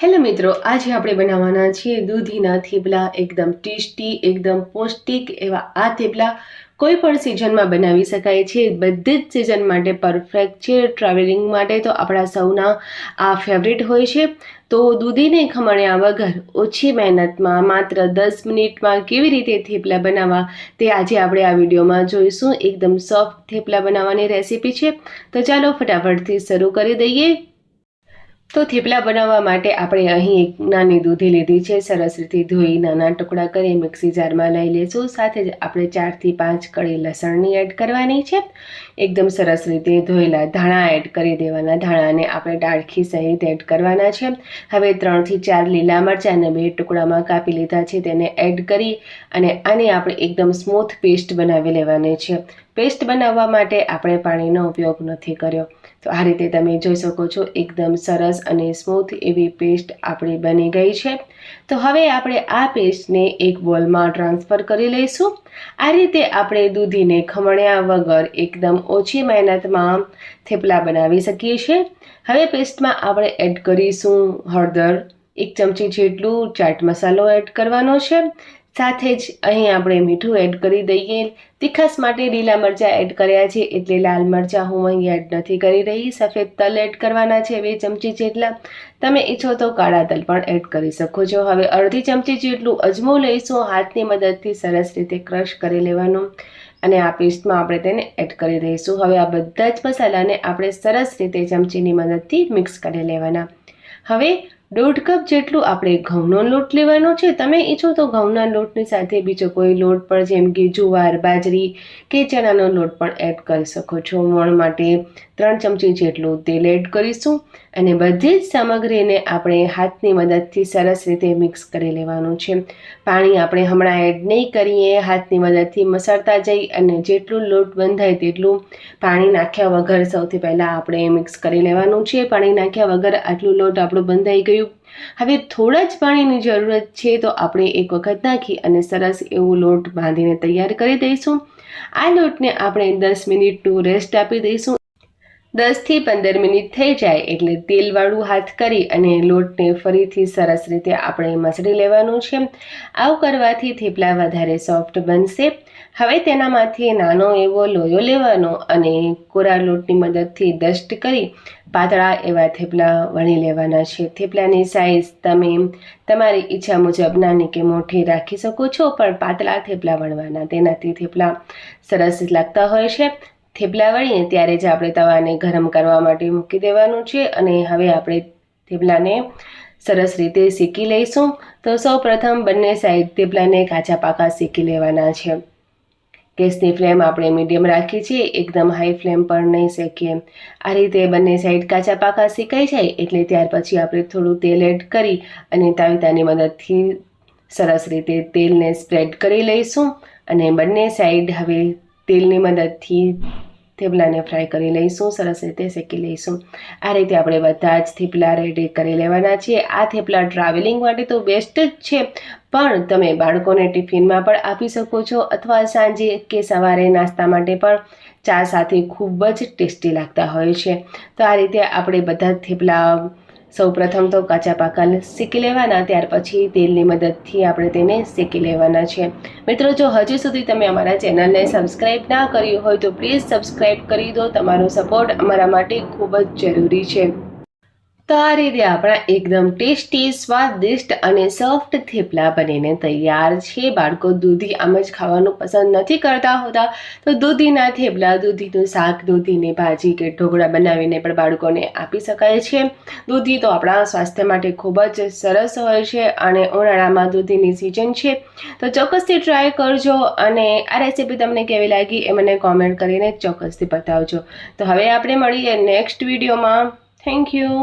Hello મિત્રો, આજે આપણે બનાવવાના છીએ દૂધીના થેપલા, એકદમ ટેસ્ટી, એકદમ પૌષ્ટિક એવા આ થેપલા. કોઈ પણ સિઝનમાં બનાવી શકાય છે, બધી જ સિઝન માટે પરફેક્ટ છે ટ્રાવેલિંગ માટે તો આપણા સૌના આ ફેવરેટ હોય છે. તો દૂધીને ખમણ્યા વગર ઓછી મહેનતમાં માત્ર દસ મિનિટમાં કેવી રીતે થેપલા બનાવવા તે આજે આપણે આ વિડીયોમાં જોઈશું. એકદમ સોફ્ટ થેપલા બનાવવાની રેસીપી છે. તો ચાલો ફટાફટથી શરૂ કરી દઈએ. તો થેપલા બનાવવા માટે આપણે અહીં એક નાની દૂધી લીધી છે. સરસ રીતે ધોઈ નાના ટુકડા કરી મિક્સી જારમાં લઈ લઈશું સાથે જ આપણે ચારથી પાંચ કળી લસણની એડ કરવાની છે. એકદમ સરસ રીતે ધોયેલા ધાણા એડ કરી દેવાના. ધાણાને આપણે ડાળખી સહિત એડ કરવાના છે. હવે ત્રણથી ચાર લીલા મરચાંને બે ટુકડામાં કાપી લીધા છે. તેને એડ કરી અને આને આપણે એકદમ સ્મૂથ પેસ્ટ બનાવી લેવાની છે. પેસ્ટ બનાવવા માટે આપણે પાણીનો ઉપયોગ નથી કર્યો. તો આ રીતે તમે જોઈ શકો છો, એકદમ સરસ અને સ્મૂથ એવી પેસ્ટ આપણી બની ગઈ છે. તો હવે આપણે આ પેસ્ટને એક બોલમાં ટ્રાન્સફર કરી લઈશું. આ રીતે આપણે દૂધીને ખમણ્યા વગર એકદમ ઓછી મહેનતમાં થેપલા બનાવી શકીએ છીએ. હવે પેસ્ટમાં આપણે એડ કરીશું હળદર, એક ચમચી જેટલું ચાટ મસાલો એડ કરવાનો છે. સાથે જ અહીં આપણે મીઠું એડ કરી દઈએ. તીખાસ માટે લીલા મરચાં એડ કર્યા છે એટલે લાલ મરચાં હું અહીં એડ નથી કરી રહી. સફેદ તલ એડ કરવાના છે બે ચમચી જેટલા. તમે ઈચ્છો તો કાળા તલ પણ એડ કરી શકો છો. હવે અડધી ચમચી જેટલું અજમો લઈશું. હાથની મદદથી સરસ રીતે ક્રશ કરી લેવાનું અને આ પેસ્ટમાં આપણે તેને એડ કરી દઈશું. હવે આ બધા જ મસાલાને આપણે સરસ રીતે ચમચીની મદદથી મિક્સ કરી લેવાના. હવે દોઢ કપ જેટલું આપણે ઘઉંનો લોટ લેવાનો છે. તમે ઈચ્છો તો ઘઉંના લોટની સાથે બીજો કોઈ લોટ પણ જેમ કે જુવાર, બાજરી કે ચણાનો લોટ પણ એડ કરી શકો છો. મોણ માટે ત્રણ ચમચી જેટલું તેલ એડ કરીશું અને બધી જ સામગ્રીને આપણે હાથની મદદથી સરસ રીતે મિક્સ કરી લેવાનું છે. પાણી આપણે હમણાં એડ નહીં કરીએ, હાથની મદદથી મસળતા જઈ અને જેટલું લોટ બંધાય તેટલું પાણી નાખ્યા વગર સૌથી પહેલાં આપણે મિક્સ કરી લેવાનું છે. પાણી નાખ્યા વગર આટલું લોટ આપણું બંધાઈ ગયું. હવે થોડા જ પાણીની જરૂરત છે તો આપણે એક વખત નાખી અને સરસ એવું લોટ બાંધીને તૈયાર કરી દઈશું. આ લોટને આપણે દસ મિનિટનું રેસ્ટ આપી દઈશું દસથી પંદર મિનિટ થઈ જાય એટલે તેલવાળું હાથ કરી અને લોટને ફરીથી સરસ રીતે આપણે મસળી લેવાનું છે. આવું કરવાથી થેપલા વધારે સોફ્ટ બનશે. હવે તેનામાંથી નાનો એવો લોયો લેવાનો અને કોરા લોટની મદદથી ડસ્ટ કરી પાતળા એવા થેપલા વણી લેવાના છે. થેપલાની સાઇઝ તમે તમારી ઈચ્છા મુજબ નાની કે મોટી રાખી શકો છો, પણ પાતળા થેપલા વણવાના તેનાથી થેપલા સરસ લાગતા હોય છે. થેપલા વળીએ ત્યારે જ આપણે તવાને ગરમ કરવા માટે મૂકી દેવાનું છે અને હવે આપણે થેપલાને સરસ રીતે શેકી લઈશું. તો સૌ પ્રથમ બંને સાઈડ થેપલાને કાચા પાકા શેકી લેવાના છે. ગેસની ફ્લેમ આપણે મીડિયમ રાખી છે, એકદમ હાઈ ફ્લેમ પર નહીં શેકીએ. આ રીતે બંને સાઈડ કાચા પાકા શેકાઈ જાય એટલે ત્યાર પછી આપણે થોડું તેલ એડ કરી અને તાવીતાની મદદથી સરસ રીતે તેલને સ્પ્રેડ કરી લઈશું અને બંને સાઈડ હવે તેલની મદદથી થેપલાને ફ્રાય કરી લઈશું. સરસ રીતે શેકી લઈશું. આ રીતે આપણે બધા જ થેપલા રેડી કરી લેવાના છીએ. આ થેપલા ટ્રાવેલિંગ માટે તો બેસ્ટ જ છે. પણ તમે બાળકોને ટિફિનમાં પણ આપી શકો છો અથવા સાંજે કે સવારે નાસ્તા માટે પણ ચા સાથે ખૂબ જ ટેસ્ટી લાગતા હોય છે. તો આ રીતે આપણે બધા થેપલા સૌ પ્રથમ તો કાચા પાકા શેકી લેવાના, ત્યાર પછી તેલની મદદથી આપણે તેને શેકી લેવાના છે. મિત્રો, જો હજી સુધી તમે અમારા ચેનલને સબસ્ક્રાઈબ ના કર્યું હોય તો પ્લીઝ સબસ્ક્રાઈબ કરી દો. તમારો સપોર્ટ અમારા માટે ખૂબ જ જરૂરી છે. તો આ રીતે આપણા એકદમ ટેસ્ટી, સ્વાદિષ્ટ અને સોફ્ટ થેપલા બનીને તૈયાર છે. બાળકો દૂધી આમ જ ખાવાનું પસંદ નથી કરતા હોતા. તો દૂધીના થેપલા, દૂધીનું શાક, દૂધીની ભાજી કે ઢોકળા બનાવીને પણ બાળકોને આપી શકાય છે. દૂધી તો આપણા સ્વાસ્થ્ય માટે ખૂબ જ સરસ હોય છે અને ઉનાળામાં દૂધીની સિઝન છે. તો ચોક્કસથી ટ્રાય કરજો અને આ રેસીપી તમને કેવી લાગી એ મને કોમેન્ટ કરીને ચોક્કસથી બતાવજો. તો હવે આપણે મળીએ નેક્સ્ટ વિડીયોમાં થેન્ક યુ